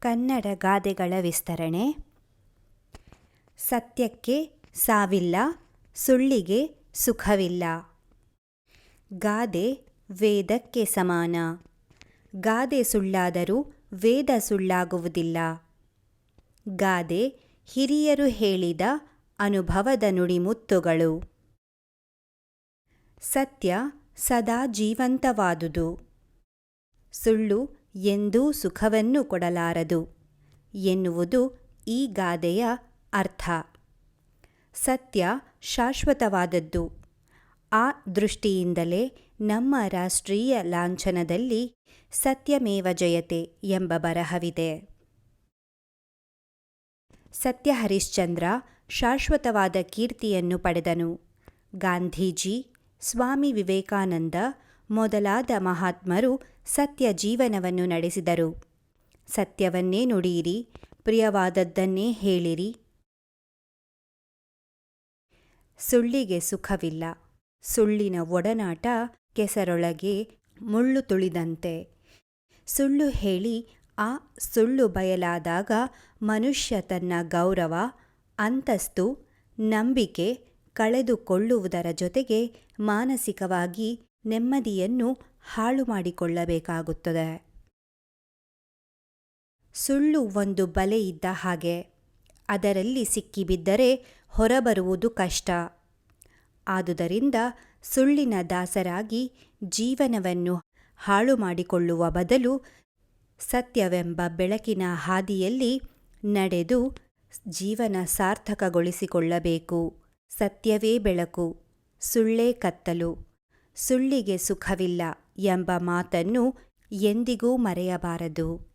ಕನ್ನಡ ಗಾದೆಗಳ ವಿಸ್ತರಣೆ. ಸತ್ಯಕ್ಕೆ ಸಾವಿಲ್ಲ, ಸುಳ್ಳಿಗೆ ಸುಖವಿಲ್ಲ. ಗಾದೆ ವೇದಕ್ಕೆ ಸಮಾನ. ಗಾದೆ ಸುಳ್ಳಾದರೂ ವೇದ ಸುಳ್ಳಾಗುವುದಿಲ್ಲ. ಗಾದೆ ಹಿರಿಯರು ಹೇಳಿದ ಅನುಭವದ ನುಡಿಮುತ್ತುಗಳು. ಸತ್ಯ ಸದಾ ಜೀವಂತವಾದುದು. ಸುಳ್ಳು ಎಂದೂ ಸುಖವನ್ನು ಕೊಡಲಾರದು. ಎನ್ನುವುದು ಈ ಗಾದೆಯ ಅರ್ಥ. ಸತ್ಯ ಶಾಶ್ವತವಾದದ್ದು. ಆ ದೃಷ್ಟಿಯಿಂದಲೇ ನಮ್ಮ ರಾಷ್ಟ್ರೀಯ ಲಾಂಛನದಲ್ಲಿ ಸತ್ಯಮೇವ ಜಯತೆ ಎಂಬ ಬರಹವಿದೆ. ಸತ್ಯ ಹರಿಶ್ಚಂದ್ರ ಶಾಶ್ವತವಾದ ಕೀರ್ತಿಯನ್ನು ಪಡೆದನು. ಗಾಂಧೀಜಿ, ಸ್ವಾಮಿ ವಿವೇಕಾನಂದ ಮೊದಲಾದ ಮಹಾತ್ಮರು ಸತ್ಯ ಜೀವನವನ್ನು ನಡೆಸಿದರು. ಸತ್ಯವನ್ನೇ ನುಡಿಯಿರಿ, ಪ್ರಿಯವಾದದ್ದನ್ನೇ ಹೇಳಿರಿ. ಸುಳ್ಳಿಗೆ ಸುಖವಿಲ್ಲ. ಸುಳ್ಳಿನ ಒಡನಾಟ ಕೆಸರೊಳಗೆ ಮುಳ್ಳು ತುಳಿದಂತೆ. ಸುಳ್ಳು ಹೇಳಿ ಆ ಸುಳ್ಳು ಬಯಲಾದಾಗ ಮನುಷ್ಯ ತನ್ನ ಗೌರವ, ಅಂತಸ್ತು, ನಂಬಿಕೆ ಕಳೆದುಕೊಳ್ಳುವುದರ ಜೊತೆಗೆ ಮಾನಸಿಕವಾಗಿ ನೆಮ್ಮದಿಯನ್ನು ಹಾಳು ಮಾಡಿಕೊಳ್ಳಬೇಕಾಗುತ್ತದೆ. ಸುಳ್ಳು ಒಂದು ಬಲೆ ಇದ್ದ ಹಾಗೆ, ಅದರಲ್ಲಿ ಸಿಕ್ಕಿಬಿದ್ದರೆ ಹೊರಬರುವುದು ಕಷ್ಟ. ಆದುದರಿಂದ ಸುಳ್ಳಿನ ದಾಸರಾಗಿ ಜೀವನವನ್ನು ಹಾಳು ಮಾಡಿಕೊಳ್ಳುವ ಬದಲು ಸತ್ಯವೆಂಬ ಬೆಳಕಿನ ಹಾದಿಯಲ್ಲಿ ನಡೆದು ಜೀವನ ಸಾರ್ಥಕಗೊಳಿಸಿಕೊಳ್ಳಬೇಕು. ಸತ್ಯವೇ ಬೆಳಕು, ಸುಳ್ಳೇ ಕತ್ತಲು. ಸುಳ್ಳಿಗೆ ಸುಖವಿಲ್ಲ ಎಂಬ ಮಾತನ್ನು ಎಂದಿಗೂ ಮರೆಯಬಾರದು.